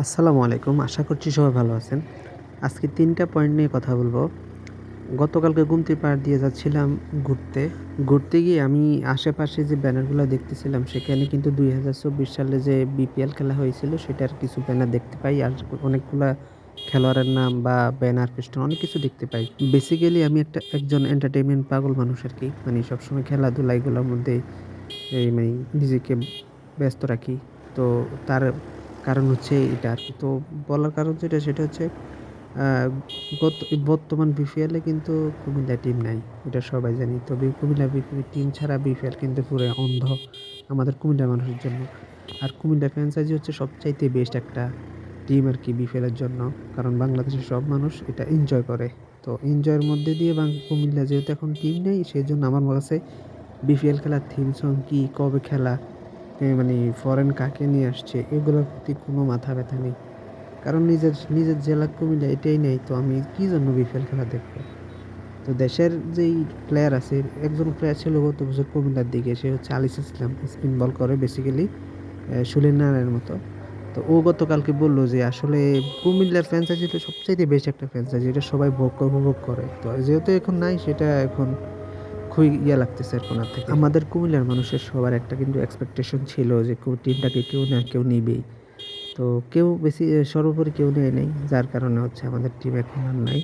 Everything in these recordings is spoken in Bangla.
আসসালামু আলাইকুম, আশা করছি সবাই ভালো আছেন। আজকে তিনটা পয়েন্ট নিয়ে কথা বলব। গতকালকে গুমতি পাড় দিয়ে যাচ্ছিলাম ঘুরতে। ঘুরতে গিয়ে আমি আশেপাশে যে ব্যানারগুলো দেখতেছিলাম, সেখানে কিন্তু দুই হাজার চব্বিশ সালে যে বিপিএল খেলা হয়েছিল, সেটার কিছু ব্যানার দেখতে পাই। আর অনেকগুলা খেলোয়াড়ের নাম বা ব্যানার ফেস্টুন অনেক কিছু দেখতে পাই। বেসিক্যালি আমি একটা, একজন এন্টারটেনমেন্ট পাগল মানুষ আর কি। মানে সবসময় খেলাধুলা এগুলোর মধ্যে, এই মানে নিজেকে ব্যস্ত রাখি। তো তার কারণ হচ্ছে এটা আর কি। তো বলার কারণ যেটা, সেটা হচ্ছে গত, বর্তমান বিপিএলে কিন্তু কুমিল্লা টিম নাই, এটা সবাই জানি। তবে কুমিল্লা বিপিএল টিম ছাড়া বিপিএল কিন্তু পুরো অন্ধ আমাদের কুমিল্লা মানুষের জন্য। আর কুমিল্লা ফ্র্যাঞ্চাইজি হচ্ছে সবচাইতে বেস্ট একটা টিম আর কি বিপিএলের জন্য। কারণ বাংলাদেশের সব মানুষ এটা এনজয় করে। তো এনজয়ের মধ্যে দিয়ে বাং, কুমিল্লা যেহেতু এখন টিম নেই সেই জন্য আমার মনে কাছে বিপিএল খেলার থিম সং কী, কবে খেলা মানে ফরেন কাকে নিয়ে আসছে, এগুলোর প্রতি কোনো মাথা ব্যথা নেই। কারণ নিজের নিজের জেলা কুমিল্লা এটাই নেই, তো আমি কী জন্য বিপিএল খেলা দেখব? তো দেশের যেই প্লেয়ার আছে, একজন প্লেয়ার ছিল গত বছর কুমিল্লার দিকে, সে হচ্ছে আলিস ইসলাম স্পিন বল করে বেসিক্যালি সুলেন নারায়ণের মতো। তো ও গতকালকে বলল যে আসলে কুমিল্লার ফ্র্যাঞ্চাইজিটা সবচাইতে বেশি একটা ফ্র্যাঞ্চাইজি এটা সবাই ভোগ, উপভোগ করে। তো যেহেতু এখন নাই, সেটা এখন খুবই ইয়ে লাগতেছে আর থেকে। আমাদের কুমিল্লার মানুষের সবার একটা কিন্তু এক্সপেকটেশন ছিল যে টিমটাকে কেউ না, কেউ নিবেই। তো কেউ বেশি সর্বোপরি কেউ নেয় নেই। যার কারণে হচ্ছে আমাদের টিম এখন আর নাই।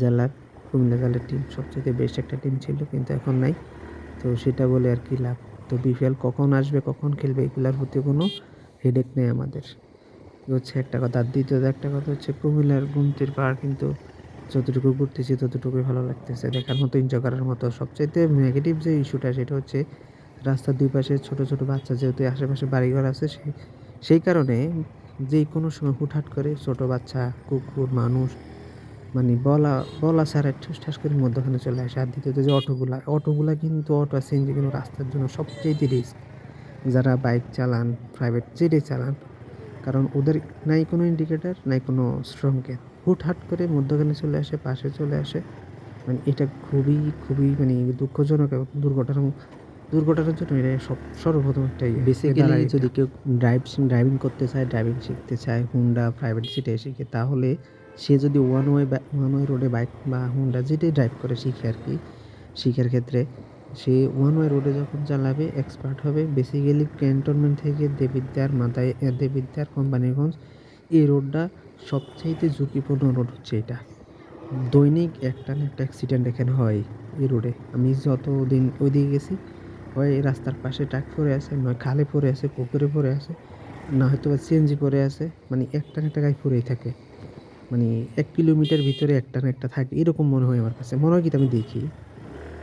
জেলার, কুমিল্লা জেলার টিম সবচেয়ে বেস্ট একটা টিম ছিল, কিন্তু এখন নাই। তো সেটা বলে আর কি লাভ। তো বিপিএল কখন আসবে, কখন খেলবে, এগুলোর প্রতি কোনো হেডেক নেই আমাদের। হচ্ছে একটা কথা, আর দ্বিতীয়ত একটা কথা হচ্ছে কুমিল্লার গুমতির পাহাড় কিন্তু যতটুকু ঘুরতেছি, ততটুকুই ভালো লাগতেছে। দেখার মতো এনজয় করার মতো সবচাইতে নেগেটিভ যে ইস্যুটা সেটা হচ্ছে রাস্তার দুই পাশে ছোট ছোট বাচ্চা যেহেতু আশেপাশে বাড়িঘর আছে সেই সেই কারণে যে কোনো সময় হুটহাট করে ছোট বাচ্চা, কুকুর, মানুষ মানে বলা বলা ছাড়া ঠুস ঠাস করে মধ্যখানে চলে আসে। আর দ্বিতীয়ত যে অটোগুলা অটোগুলা কিন্তু অটো আছে কিন্তু রাস্তার জন্য সবচেয়ে রিস্ক যারা বাইক চালান প্রাইভেট যেটাই চালান কারণ ওদের নাই কোনো ইন্ডিকেটার নাই কোনো সংকেত হুটহাট করে মধ্যখানে চলে আসে পাশে চলে আসে। মানে এটা খুবই খুবই মানে দুঃখজনক এবং দুর্ঘটনা দুর্ঘটনার জন্য এটা সব সর্বপ্রথম একটা বেসিক্যালি ইয়ে। যদি কেউ ড্রাইভ ড্রাইভিং করতে চায় ড্রাইভিং শিখতে চায় হুন্ডা প্রাইভেট সিটে শিখে তাহলে সে যদি ওয়ান ওয়ে ওয়ান ওয়ে রোডে বাইক বা হুন্ডা যেটাই ড্রাইভ করে শিখে আর কি শিখার ক্ষেত্রে সে ওয়ান ওয়ে রোডে যখন চালাবে এক্সপার্ট হবে। বেসিক্যালি ক্যান্টনমেন্ট থেকে দেবিদ্যার মাথায় দেবিদ্যার কোম্পানিগঞ্জ, এই রোডটা সবচাইতে ঝুঁকিপূর্ণ রোড হচ্ছে এটা। দৈনিক একটা না একটা অ্যাক্সিডেন্ট এখানে হয় এই রোডে। আমি যত দিন ওই দিকে গেছি হয় রাস্তার পাশে ট্রাক পড়ে আছে, নয় খালে পড়ে আছে, পুকুরে পড়ে আছে, না হয়তো বা সিএনজি পড়ে আছে মানে একটা না একটা গায়ে পড়েই থাকে। মানে এক কিলোমিটার ভিতরে একটা না একটা থাকে, এরকম মনে হয় আমার কাছে। মনে হয় কি আমি দেখি?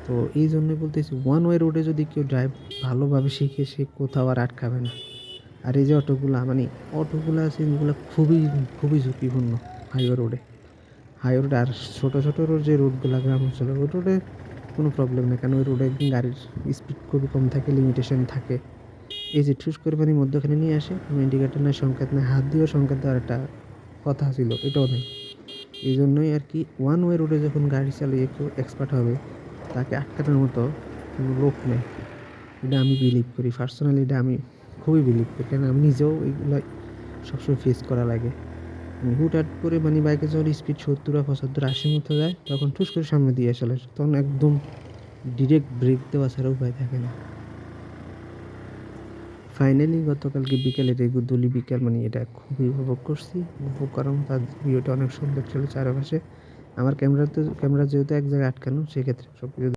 তো এই জন্যই বলতেছি ওয়ান ওয়ে রোডে যদি কেউ ড্রাইভ ভালোভাবে শিখে, সে কোথাও আর আটকাবে না। আর এই যে অটোগুলা মানে অটোগুলো আছে, এগুলো খুবই খুবই ঝুঁকিপূর্ণ হাইওয়ে রোডে হাইওয়ে রোড আর ছোটো ছোটো রোড যে রোডগুলো গ্রাম অঞ্চলে, ওই রোডে কোনো প্রবলেম নেই। কারণ ওই রোডে গাড়ির স্পিড খুবই কম থাকে লিমিটেশন থাকে। এই যে ঠুস করে পানি মধ্যখানে নিয়ে আসে, কোনো ইন্ডিকেটার নেই, সংকেত নেই, হাত দিয়েও সংকেত দেওয়ার একটা কথা ছিল, এটাও নেই। এই জন্যই আর কি ওয়ান ওয়ে রোডে যখন গাড়ি চালিয়ে কেউ এক্সপার্ট হবে তাকে আটকানোর মতো কোনো লোক নেই। এটা আমি বিলিভ করি। পার্সোনালি এটা আমি খুবই বিলিভ করি। কেন আমি নিজেও এগুলো সবসময় ফেস করা লাগে। হুটহাট করে মানে বাইকে যখন স্পিড সত্তর বা পঁচাত্তর, আশির মতো যায়, তখন ঠুস করে সামনে দিয়ে চলে তখন একদম ডিরেক্ট ব্রেক দেওয়া ছাড়া উপায় থাকে না। ফাইনালি গতকালকে বিকেলে রেগুদুলি বিকেল মানে এটা খুবই উপভোগ করছি। উপভোগ করার মতো ভিউটা অনেক সুন্দর ছিল চারপাশে। আমার ক্যামেরাতে ক্যামেরা যেহেতু এক জায়গায় আটকানো সেক্ষেত্রে সব কিছু